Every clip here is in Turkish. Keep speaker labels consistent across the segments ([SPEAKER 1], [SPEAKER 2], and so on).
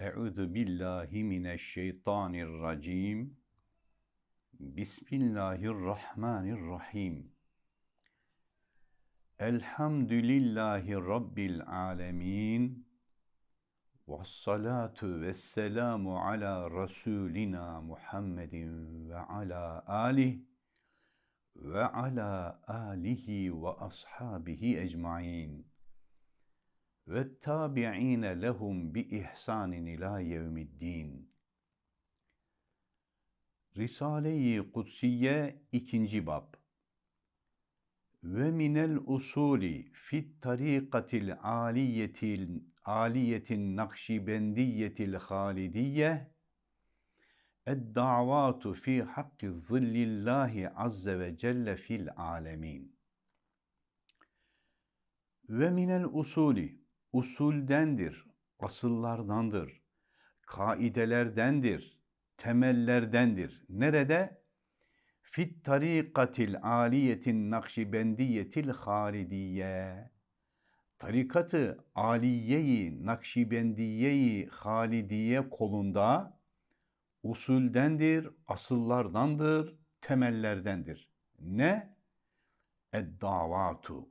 [SPEAKER 1] Euzu billahi mineşşeytanirracim. Bismillahirrahmanirrahim. Elhamdülillahi rabbil alamin. Ves salatu vesselamu ala rasulina Muhammedin ve ala alih ve ala alihi ve ashabihi ecmaîn ve tabi'ine lehum bi ihsanin ila yevmiddin. Risale-i Kutsiye 2. bab. Ve minel usuli fit tarikatil aliyetil aliyetin nakşibendiyetil halidiye ed-davatu fi hakki zillillahi azze ve celle fil alemin. Ve minel usuli usuldendir, asıllardandır, kaidelerdendir, temellerdendir. Nerede? Fit tarikatil aliyetin nakşibendiyetil halidiye. Tarikatı aliyeyi, nakşibendiyeyi, halidiye kolunda usuldendir, asıllardandır, temellerdendir. Ne? Ed-davatu.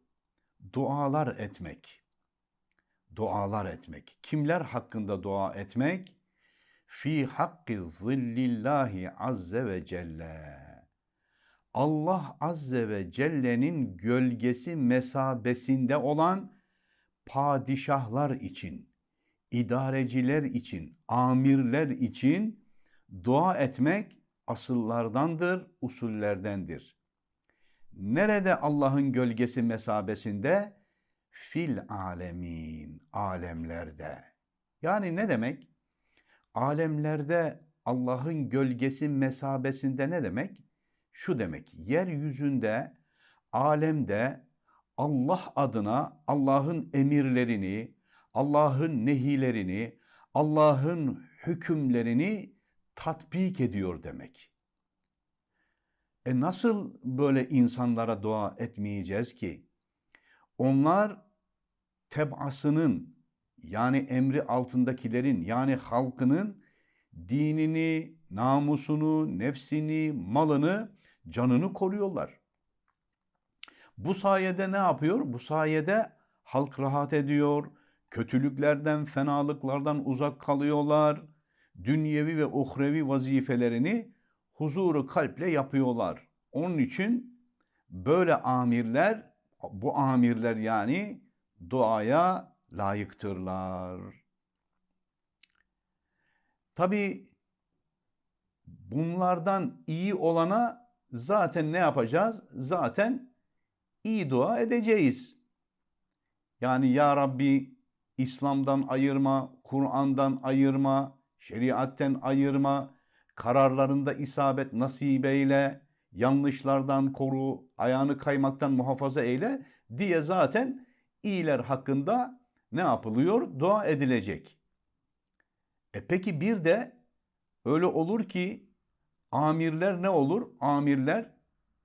[SPEAKER 1] Dualar etmek dualar etmek. Kimler hakkında dua etmek? Fi hakki zillillahi azze ve celle. Allah azze ve celle'nin gölgesi mesabesinde olan padişahlar için, idareciler için, amirler için dua etmek asıllardandır, usullerdendir. Nerede Allah'ın gölgesi mesabesinde? Fil alemin, alemlerde. Yani ne demek? Alemlerde Allah'ın gölgesi mesabesinde ne demek? Şu demek, yeryüzünde, alemde Allah adına Allah'ın emirlerini, Allah'ın nehilerini, Allah'ın hükümlerini tatbik ediyor demek. E nasıl böyle insanlara dua etmeyeceğiz ki? Onlar tebasının yani emri altındakilerin yani halkının dinini, namusunu, nefsini, malını, canını koruyorlar. Bu sayede ne yapıyor? Bu sayede halk rahat ediyor, kötülüklerden, fenalıklardan uzak kalıyorlar, dünyevi ve uhrevi vazifelerini huzuru kalple yapıyorlar. Onun için böyle amirler, bu amirler yani duaya layıktırlar. Tabi bunlardan iyi olana zaten ne yapacağız? Zaten iyi dua edeceğiz. Yani ya Rabbi İslam'dan ayırma, Kur'an'dan ayırma, şeriatten ayırma, kararlarında isabet nasip eyle, yanlışlardan koru, ayağını kaymaktan muhafaza eyle diye zaten iyiler hakkında ne yapılıyor? Dua edilecek. E peki bir de öyle olur ki amirler ne olur? Amirler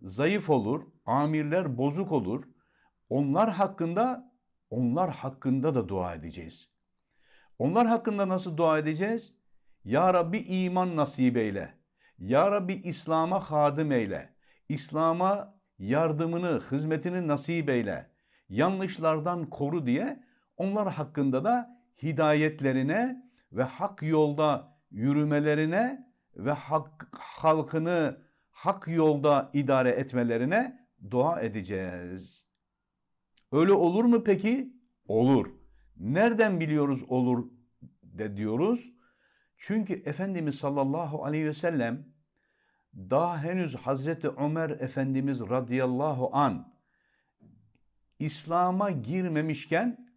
[SPEAKER 1] zayıf olur, amirler bozuk olur. Onlar hakkında onlar hakkında da dua edeceğiz. Onlar hakkında nasıl dua edeceğiz? Ya Rabbi iman nasip eyle. Ya Rabbi İslam'a hadim eyle. İslam'a yardımını, hizmetini nasip eyle yanlışlardan koru diye onlar hakkında da hidayetlerine ve hak yolda yürümelerine ve hak, halkını hak yolda idare etmelerine dua edeceğiz. Öyle olur mu peki? Olur. Nereden biliyoruz olur de diyoruz? Çünkü Efendimiz sallallahu aleyhi ve sellem daha henüz Hazreti Ömer Efendimiz radıyallahu an İslam'a girmemişken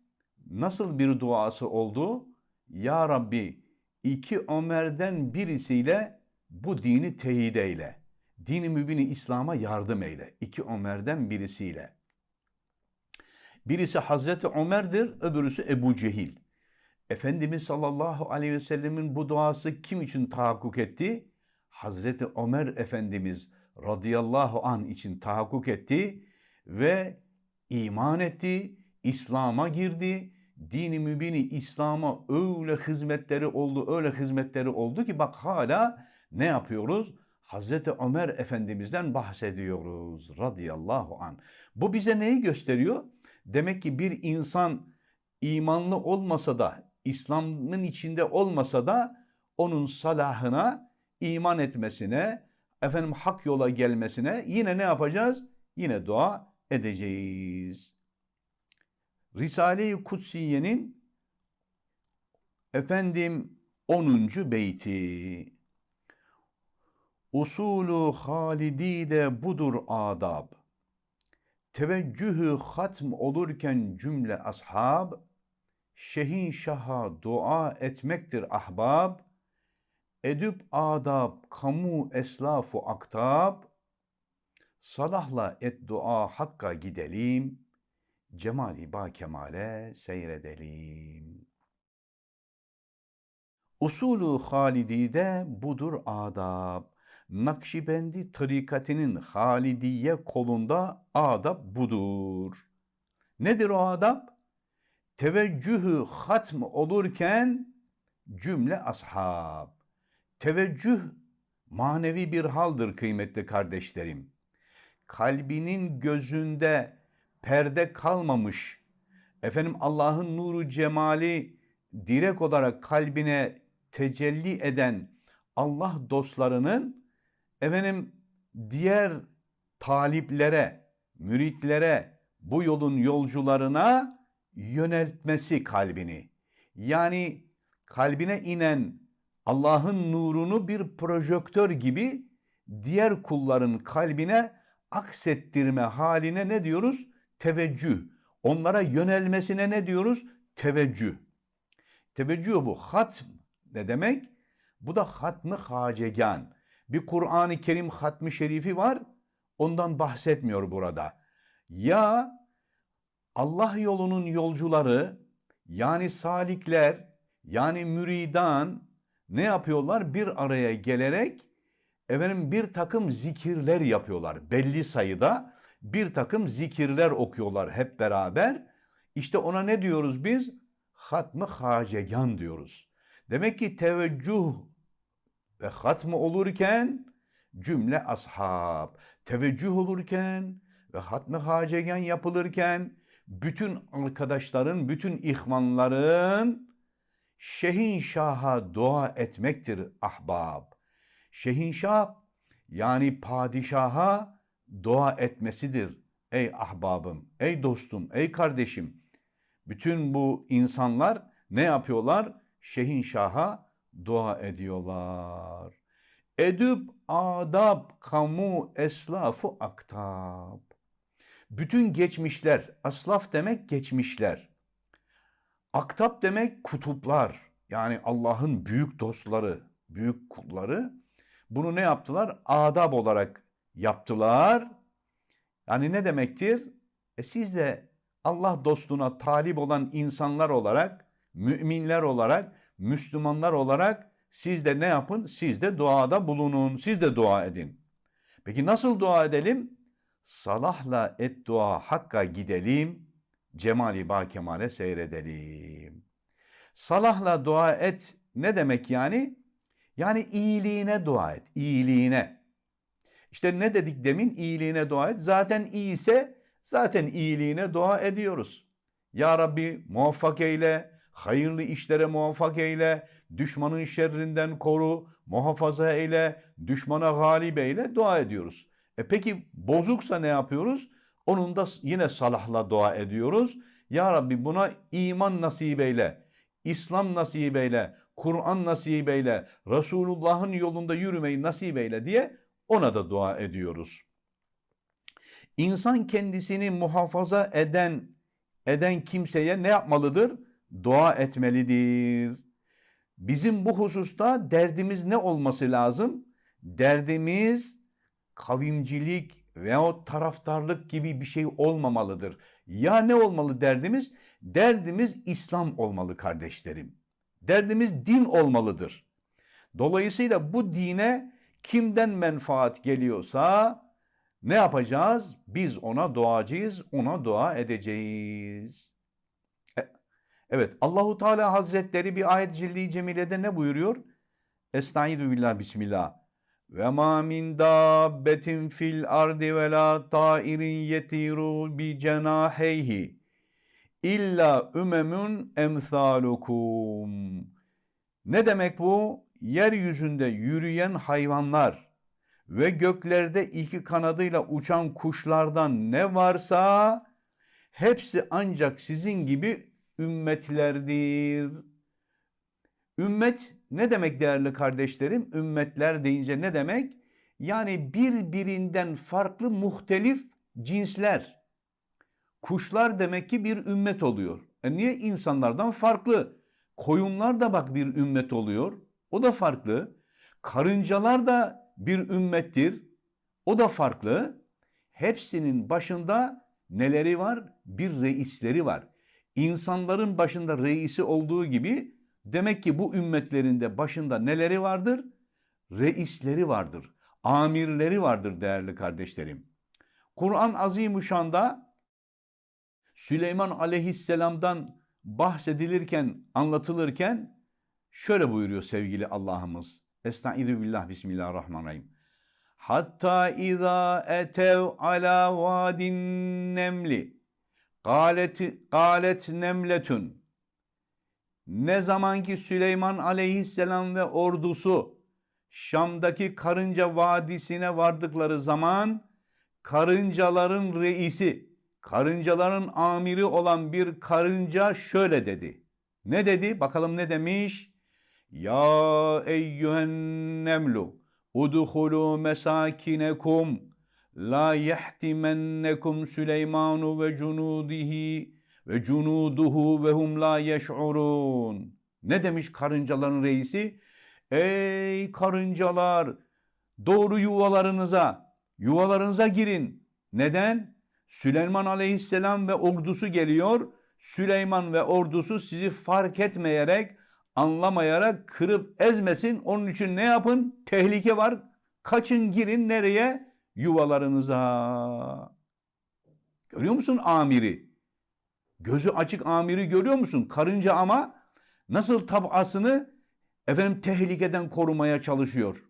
[SPEAKER 1] nasıl bir duası oldu? Ya Rabbi iki Ömer'den birisiyle bu dini teyit eyle. Dini mübini İslam'a yardım eyle. İki Ömer'den birisiyle. Birisi Hazreti Ömer'dir, öbürüsü Ebu Cehil. Efendimiz sallallahu aleyhi ve sellemin bu duası kim için tahakkuk etti? Hazreti Ömer Efendimiz radıyallahu an için tahakkuk etti ve iman etti, İslam'a girdi, dini mübini İslam'a öyle hizmetleri oldu, öyle hizmetleri oldu ki bak hala ne yapıyoruz? Hazreti Ömer Efendimiz'den bahsediyoruz radıyallahu an. Bu bize neyi gösteriyor? Demek ki bir insan imanlı olmasa da, İslam'ın içinde olmasa da onun salahına, iman etmesine, efendim hak yola gelmesine yine ne yapacağız? Yine dua edeceğiz. Risale-i Kutsiye'nin efendim 10. beyti. Usulü halidi de budur adab. Teveccühü hatm olurken cümle ashab, şehin şaha dua etmektir ahbab, edüp adab kamu eslafu aktab, salahla et dua hakka gidelim, cemali ba kemale seyredelim. Usulü halidide budur adab. Nakşibendi tarikatinin Halidiye kolunda adab budur. Nedir o adab? Teveccühü hatm olurken cümle ashab. Teveccüh manevi bir haldır kıymetli kardeşlerim. Kalbinin gözünde perde kalmamış, efendim Allah'ın nuru cemali direkt olarak kalbine tecelli eden Allah dostlarının efendim diğer taliplere, müritlere, bu yolun yolcularına yöneltmesi kalbini. Yani kalbine inen Allah'ın nurunu bir projektör gibi diğer kulların kalbine aksettirme haline ne diyoruz? Teveccüh. Onlara yönelmesine ne diyoruz? Teveccüh. Teveccüh bu. Hatm ne demek? Bu da hatmı hacegan. Bir Kur'an-ı Kerim hatmi şerifi var. Ondan bahsetmiyor burada. Ya Allah yolunun yolcuları yani salikler yani müridan ne yapıyorlar? Bir araya gelerek efendim bir takım zikirler yapıyorlar. Belli sayıda bir takım zikirler okuyorlar hep beraber. İşte ona ne diyoruz biz? Hatmı hacegan diyoruz. Demek ki teveccüh ve hatmı olurken cümle ashab, teveccüh olurken ve hatmı hacegan yapılırken bütün arkadaşların, bütün ihvanların Şehin Şah'a dua etmektir ahbab. Şehin Şah yani padişaha dua etmesidir. Ey ahbabım, ey dostum, ey kardeşim. Bütün bu insanlar ne yapıyorlar? Şehin Şah'a dua ediyorlar. Edüp adab kamu eslafu aktab. Bütün geçmişler, aslaf demek geçmişler. Aktap demek kutuplar. Yani Allah'ın büyük dostları, büyük kulları. Bunu ne yaptılar? Adab olarak yaptılar. Yani ne demektir? E siz de Allah dostuna talip olan insanlar olarak, müminler olarak, Müslümanlar olarak siz de ne yapın? Siz de duada bulunun, siz de dua edin. Peki nasıl dua edelim? Salahla et dua hakka gidelim, cemali ba kemale seyredelim. Salahla dua et ne demek yani? Yani iyiliğine dua et, iyiliğine. İşte ne dedik demin? İyiliğine dua et. Zaten iyiyse zaten iyiliğine dua ediyoruz. Ya Rabbi muvaffak eyle, hayırlı işlere muvaffak eyle, düşmanın şerrinden koru, muhafaza eyle, düşmana galip eyle dua ediyoruz. E peki bozuksa ne yapıyoruz? Onun da yine salahla dua ediyoruz. Ya Rabbi buna iman nasip eyle, İslam nasip eyle, Kur'an nasip eyle, Resulullah'ın yolunda yürümeyi nasip eyle diye ona da dua ediyoruz. İnsan kendisini muhafaza eden eden kimseye ne yapmalıdır? Dua etmelidir. Bizim bu hususta derdimiz ne olması lazım? Derdimiz kavimcilik veyahut taraftarlık gibi bir şey olmamalıdır. Ya ne olmalı derdimiz? Derdimiz İslam olmalı kardeşlerim. Derdimiz din olmalıdır. Dolayısıyla bu dine kimden menfaat geliyorsa ne yapacağız? Biz ona duacıyız, ona dua edeceğiz. E, Evet Allahu Teala Hazretleri bir ayet cildi cemilede ne buyuruyor? Estaizu billah bismillah. Ve ma min dabbetin fil ardi ve la tairin yetiru bi cenaheyhi illa ümemun emsalukum. Ne demek bu? Yeryüzünde yürüyen hayvanlar ve göklerde iki kanadıyla uçan kuşlardan ne varsa hepsi ancak sizin gibi ümmetlerdir. Ümmet ne demek değerli kardeşlerim? Ümmetler deyince ne demek? Yani birbirinden farklı muhtelif cinsler. Kuşlar demek ki bir ümmet oluyor. E niye insanlardan farklı? Koyunlar da bak bir ümmet oluyor. O da farklı. Karıncalar da bir ümmettir. O da farklı. Hepsinin başında neleri var? Bir reisleri var. İnsanların başında reisi olduğu gibi demek ki bu ümmetlerinde başında neleri vardır? Reisleri vardır. Amirleri vardır değerli kardeşlerim. Kur'an Azimuşşan'da Süleyman Aleyhisselam'dan bahsedilirken, anlatılırken şöyle buyuruyor sevgili Allah'ımız. Estaizu billah bismillahirrahmanirrahim. Hatta iza etev ala vadin nemli galet, galet nemletun ne zaman ki Süleyman aleyhisselam ve ordusu Şam'daki karınca vadisine vardıkları zaman karıncaların reisi, karıncaların amiri olan bir karınca şöyle dedi. Ne dedi? Bakalım ne demiş? Ya eyyühen nemlu udhulu mesakinekum la yehtimennekum Süleymanu ve cunudihi ve cunuduhu ve hum la yeş'urun. Ne demiş karıncaların reisi? Ey karıncalar doğru yuvalarınıza, yuvalarınıza girin. Neden? Süleyman aleyhisselam ve ordusu geliyor. Süleyman ve ordusu sizi fark etmeyerek, anlamayarak kırıp ezmesin. Onun için ne yapın? Tehlike var. Kaçın girin nereye? Yuvalarınıza. Görüyor musun amiri? Gözü açık amiri görüyor musun? Karınca ama nasıl tabasını efendim tehlikeden korumaya çalışıyor.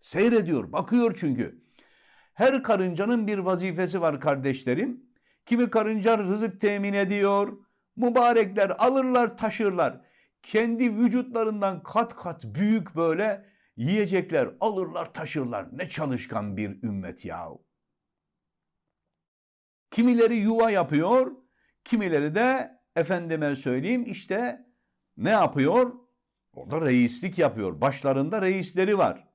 [SPEAKER 1] Seyrediyor, bakıyor çünkü. Her karıncanın bir vazifesi var kardeşlerim. Kimi karınca rızık temin ediyor. Mübarekler alırlar, taşırlar. Kendi vücutlarından kat kat büyük böyle yiyecekler alırlar, taşırlar. Ne çalışkan bir ümmet yahu. Kimileri yuva yapıyor, Kimileri de efendime söyleyeyim işte ne yapıyor? Orada reislik yapıyor. Başlarında reisleri var.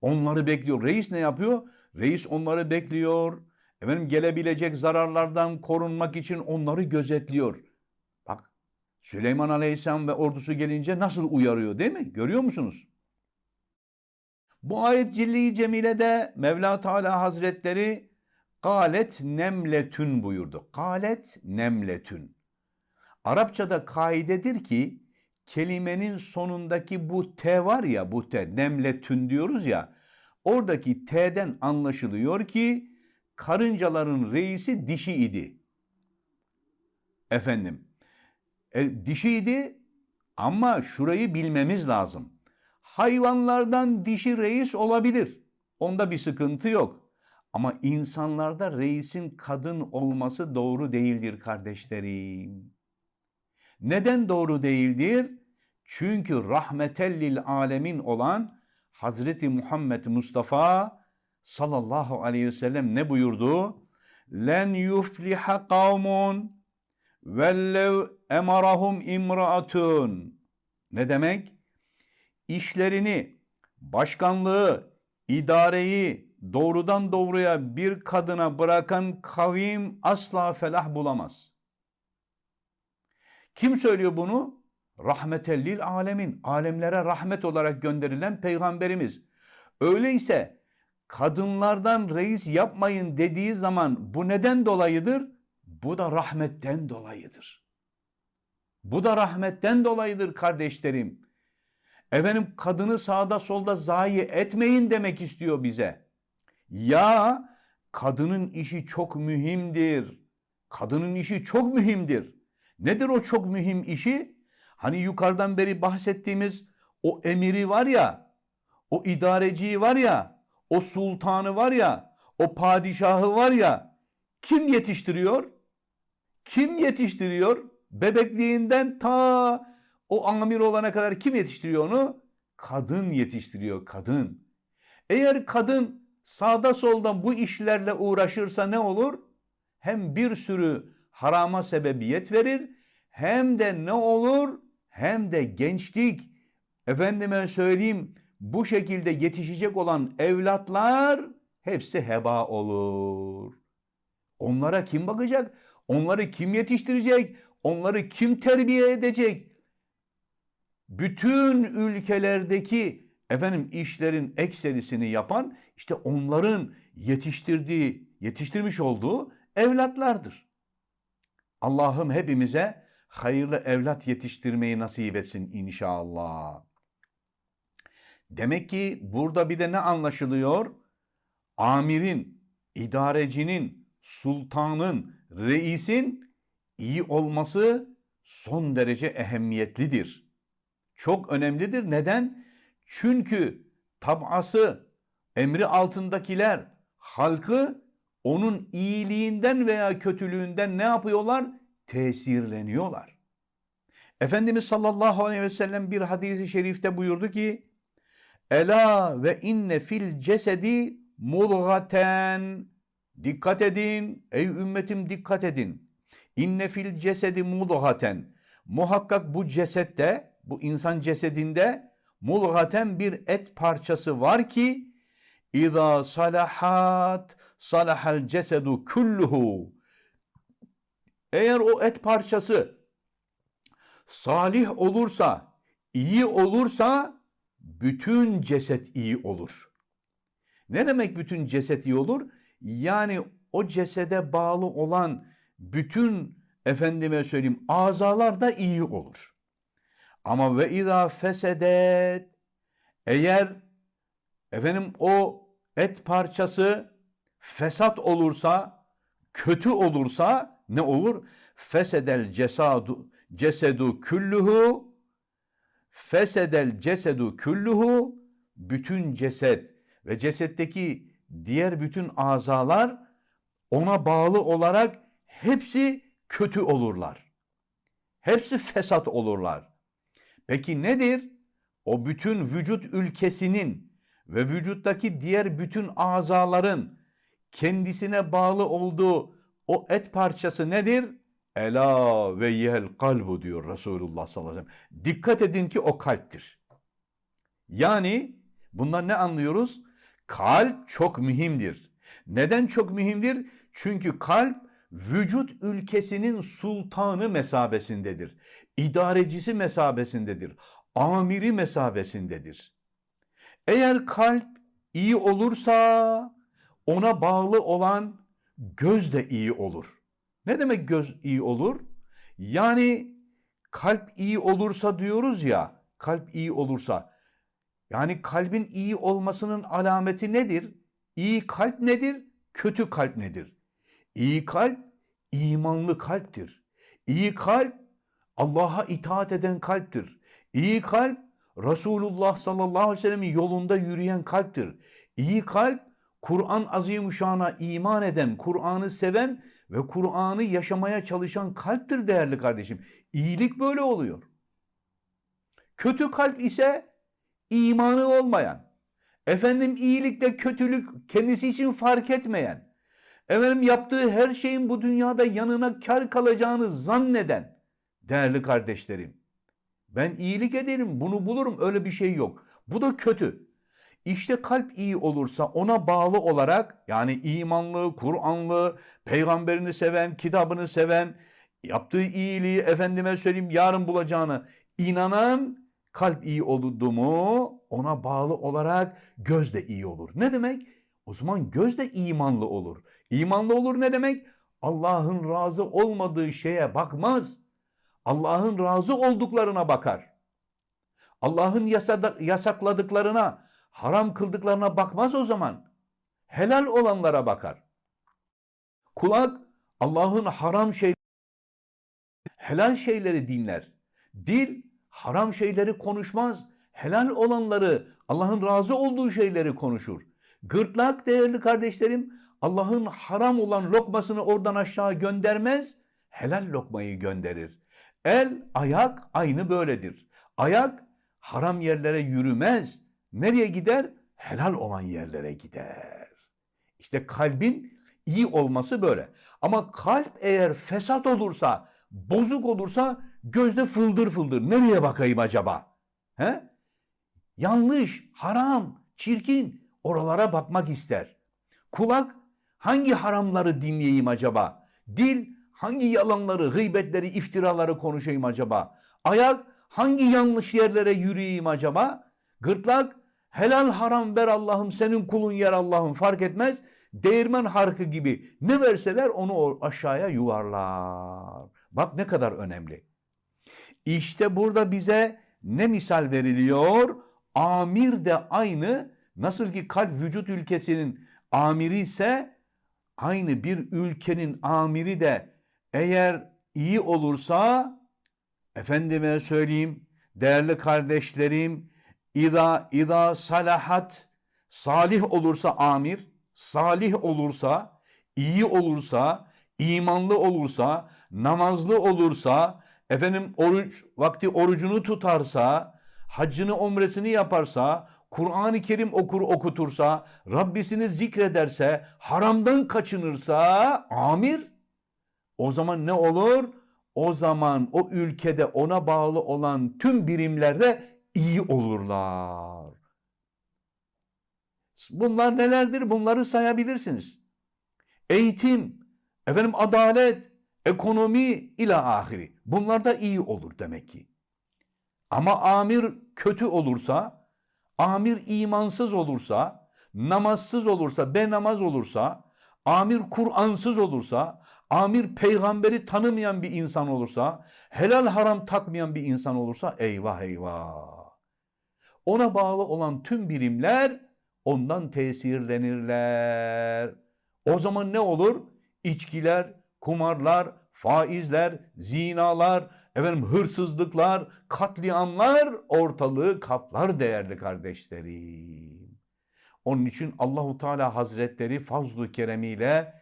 [SPEAKER 1] Onları bekliyor. Reis ne yapıyor? Reis onları bekliyor. Efendim gelebilecek zararlardan korunmak için onları gözetliyor. Bak Süleyman Aleyhisselam ve ordusu gelince nasıl uyarıyor değil mi? Görüyor musunuz? Bu ayet Cilli Cemile'de Mevla Teala Hazretleri Galet nemletün buyurdu. Galet nemletün. Arapçada kaidedir ki kelimenin sonundaki bu T var ya bu T nemletün diyoruz ya oradaki T'den anlaşılıyor ki karıncaların reisi dişi idi. Efendim e, dişiydi ama şurayı bilmemiz lazım. Hayvanlardan dişi reis olabilir. Onda bir sıkıntı yok. Ama insanlarda reisin kadın olması doğru değildir kardeşlerim. Neden doğru değildir? Çünkü rahmetellil alemin olan Hazreti Muhammed Mustafa sallallahu aleyhi ve sellem ne buyurdu? Len yufliha kavmun vellev emarahum imraatun. Ne demek? İşlerini, başkanlığı, idareyi, doğrudan doğruya bir kadına bırakan kavim asla felah bulamaz. Kim söylüyor bunu? Rahmetellil alemin, alemlere rahmet olarak gönderilen peygamberimiz. Öyleyse kadınlardan reis yapmayın dediği zaman bu neden dolayıdır? Bu da rahmetten dolayıdır. Bu da rahmetten dolayıdır kardeşlerim. Efendim kadını sağda solda zayi etmeyin demek istiyor bize. Ya kadının işi çok mühimdir. Kadının işi çok mühimdir. Nedir o çok mühim işi? Hani yukarıdan beri bahsettiğimiz o emiri var ya, o idareciyi var ya, o sultanı var ya, o padişahı var ya, kim yetiştiriyor? Kim yetiştiriyor? Bebekliğinden ta o amir olana kadar kim yetiştiriyor onu? Kadın yetiştiriyor, kadın. Eğer kadın sağda solda bu işlerle uğraşırsa ne olur? Hem bir sürü harama sebebiyet verir, hem de ne olur? Hem de gençlik, efendime söyleyeyim, bu şekilde yetişecek olan evlatlar hepsi heba olur. Onlara kim bakacak? Onları kim yetiştirecek? Onları kim terbiye edecek? Bütün ülkelerdeki efendim işlerin ekserisini yapan işte onların yetiştirdiği, yetiştirmiş olduğu evlatlardır. Allah'ım hepimize hayırlı evlat yetiştirmeyi nasip etsin inşallah. Demek ki burada bir de ne anlaşılıyor? Amirin, idarecinin, sultanın, reisin iyi olması son derece ehemmiyetlidir. Çok önemlidir. Neden? Çünkü tabası, emri altındakiler, halkı onun iyiliğinden veya kötülüğünden ne yapıyorlar? Tesirleniyorlar. Efendimiz sallallahu aleyhi ve sellem bir hadisi şerifte buyurdu ki Ela ve inne fil cesedi mudgaten Dikkat edin ey ümmetim dikkat edin. İnne fil cesedi mudgaten Muhakkak bu cesette bu insan cesedinde mudgaten bir et parçası var ki İza salahat salahal cesedu kulluhu. Eğer o et parçası salih olursa, iyi olursa bütün ceset iyi olur. Ne demek bütün ceset iyi olur? Yani o cesede bağlı olan bütün efendime söyleyeyim azalar da iyi olur. Ama ve izâ fesedet eğer efendim o et parçası fesat olursa, kötü olursa ne olur? Fesedel cesadu cesedu külluhu fesedel cesedu külluhu bütün ceset ve cesetteki diğer bütün azalar ona bağlı olarak hepsi kötü olurlar. Hepsi fesat olurlar. Peki nedir? O bütün vücut ülkesinin ve vücuttaki diğer bütün azaların kendisine bağlı olduğu o et parçası nedir? Ela ve yel kalbu diyor Resulullah sallallahu aleyhi ve sellem. Dikkat edin ki o kalptir. Yani bundan ne anlıyoruz? Kalp çok mühimdir. Neden çok mühimdir? Çünkü kalp vücut ülkesinin sultanı mesabesindedir. İdarecisi mesabesindedir. Amiri mesabesindedir. Eğer kalp iyi olursa ona bağlı olan göz de iyi olur. Ne demek göz iyi olur? Yani kalp iyi olursa diyoruz ya, kalp iyi olursa. Yani kalbin iyi olmasının alameti nedir? İyi kalp nedir? Kötü kalp nedir? İyi kalp imanlı kalptir. İyi kalp Allah'a itaat eden kalptir. İyi kalp Resulullah sallallahu aleyhi ve sellemin yolunda yürüyen kalptir. İyi kalp Kur'an azimuşşana iman eden, Kur'an'ı seven ve Kur'an'ı yaşamaya çalışan kalptir değerli kardeşim. İyilik böyle oluyor. Kötü kalp ise imanı olmayan, efendim iyilikle kötülük kendisi için fark etmeyen, efendim yaptığı her şeyin bu dünyada yanına kar kalacağını zanneden değerli kardeşlerim. Ben iyilik ederim, bunu bulurum öyle bir şey yok. Bu da kötü. İşte kalp iyi olursa ona bağlı olarak yani imanlı, Kur'anlı, peygamberini seven, kitabını seven, yaptığı iyiliği efendime söyleyeyim yarın bulacağını inanan kalp iyi oldu mu ona bağlı olarak göz de iyi olur. Ne demek? O zaman göz de imanlı olur. İmanlı olur ne demek? Allah'ın razı olmadığı şeye bakmaz. Allah'ın razı olduklarına bakar. Allah'ın yasakladıklarına, haram kıldıklarına bakmaz o zaman. Helal olanlara bakar. Kulak Allah'ın haram şey helal şeyleri dinler. Dil haram şeyleri konuşmaz. Helal olanları, Allah'ın razı olduğu şeyleri konuşur. Gırtlak değerli kardeşlerim, Allah'ın haram olan lokmasını oradan aşağı göndermez, helal lokmayı gönderir. El, ayak aynı böyledir. Ayak haram yerlere yürümez. Nereye gider? Helal olan yerlere gider. İşte kalbin iyi olması böyle. Ama kalp eğer fesat olursa, bozuk olursa gözde fıldır fıldır. Nereye bakayım acaba? He? Yanlış, haram, çirkin oralara bakmak ister. Kulak hangi haramları dinleyeyim acaba? Dil hangi yalanları, gıybetleri, iftiraları konuşayım acaba? Ayak hangi yanlış yerlere yürüyeyim acaba? Gırtlak helal haram ver Allah'ım senin kulun yer Allah'ım fark etmez. Değirmen harkı gibi ne verseler onu aşağıya yuvarlar. Bak ne kadar önemli. İşte burada bize ne misal veriliyor? Amir de aynı nasıl ki kalp vücut ülkesinin amiri ise aynı bir ülkenin amiri de eğer iyi olursa efendime söyleyeyim değerli kardeşlerim ida ida salahat salih olursa amir salih olursa iyi olursa imanlı olursa namazlı olursa efendim oruç vakti orucunu tutarsa haccını umresini yaparsa Kur'an-ı Kerim okur okutursa Rabbisini zikrederse haramdan kaçınırsa amir o zaman ne olur? O zaman o ülkede ona bağlı olan tüm birimlerde iyi olurlar. Bunlar nelerdir? Bunları sayabilirsiniz. Eğitim, efendim adalet, ekonomi ile ahiri. Bunlar da iyi olur demek ki. Ama amir kötü olursa, amir imansız olursa, namazsız olursa, benamaz olursa, amir Kur'ansız olursa, amir peygamberi tanımayan bir insan olursa, helal haram takmayan bir insan olursa eyvah eyvah. Ona bağlı olan tüm birimler ondan tesirlenirler. O zaman ne olur? İçkiler, kumarlar, faizler, zinalar, efendim hırsızlıklar, katliamlar ortalığı kaplar değerli kardeşlerim. Onun için Allahu Teala Hazretleri fazlu keremiyle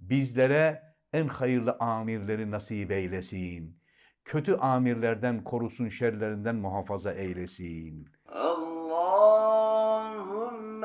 [SPEAKER 1] bizlere en hayırlı amirleri nasip eylesin. Kötü amirlerden korusun, şerlerinden muhafaza eylesin.